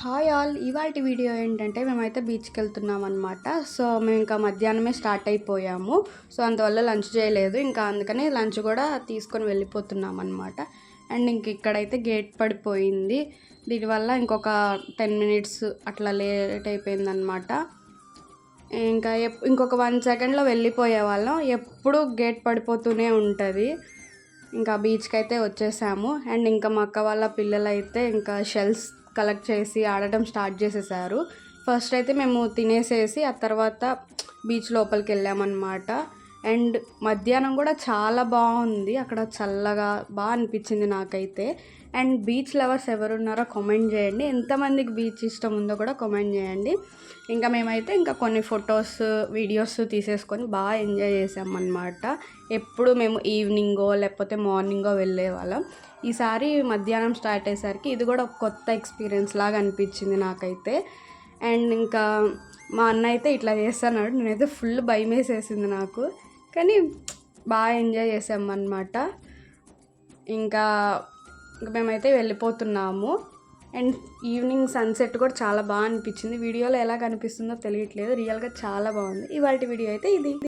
Hi all. ఇవాటి video ఏంటంటే మేమైతే బీచ్కి వెళ్తున్నాం అనమాట సో మేము ఇంకా మధ్యాహ్నమే స్టార్ట్ అయిపోయాము. సో అందువల్ల లంచ్ చేయలేదు. ఇంకా అందుకని లంచ్ కూడా తీసుకొని వెళ్ళిపోతున్నాం అనమాట అండ్ ఇంక ఇక్కడైతే గేట్ పడిపోయింది. దీనివల్ల ఇంకొక టెన్ మినిట్స్ అట్లా లేట్ అయిపోయింది అనమాట ఇంకా ఇంకొక వన్ సెకండ్లో వెళ్ళిపోయే వాళ్ళం. ఎప్పుడు గేట్ పడిపోతూనే ఉంటుంది. ఇంకా బీచ్కి అయితే వచ్చేసాము. అండ్ ఇంకా మా అక్క వాళ్ళ పిల్లలైతే ఇంకా షెల్స్ కలెక్ట్ చేసి ఆడటం స్టార్ట్ చేసేసారు. ఫస్ట్ అయితే మేము తినేసేసి ఆ తర్వాత బీచ్ లోపలికి వెళ్ళామన్నమాట. అండ్ మధ్యాహ్నం కూడా చాలా బాగుంది. అక్కడ చల్లగా బాగా అనిపించింది నాకైతే. అండ్ బీచ్ లవర్స్ ఎవరున్నారో కామెంట్ చేయండి. ఎంతమందికి బీచ్ ఇష్టం ఉందో కూడా కామెంట్ చేయండి. ఇంకా మేమైతే ఇంకా కొన్ని ఫొటోస్ వీడియోస్ తీసేసుకొని బాగా ఎంజాయ్ చేసామన్నమాట. ఎప్పుడు మేము ఈవినింగో లేకపోతే మార్నింగో వెళ్ళే వాళ్ళం. ఈసారి మధ్యాహ్నం స్టార్ట్ అయ్యేసరికి ఇది కూడా ఒక కొత్త ఎక్స్పీరియన్స్ లాగా అనిపించింది నాకైతే. అండ్ ఇంకా మా అన్న అయితే ఇట్లా చేస్తాను నేనైతే ఫుల్ భయం వేసేసింది నాకు. కానీ బాగా ఎంజాయ్ చేసామన్నమాట ఇంకా ఇంకా మేమైతే వెళ్ళిపోతున్నాము. అండ్ ఈవినింగ్ సన్సెట్ కూడా చాలా బాగా అనిపించింది. వీడియోలో ఎలా కనిపిస్తుందో తెలియట్లేదు. రియల్గా చాలా బాగుంది. ఇవాళ వీడియో అయితే ఇది.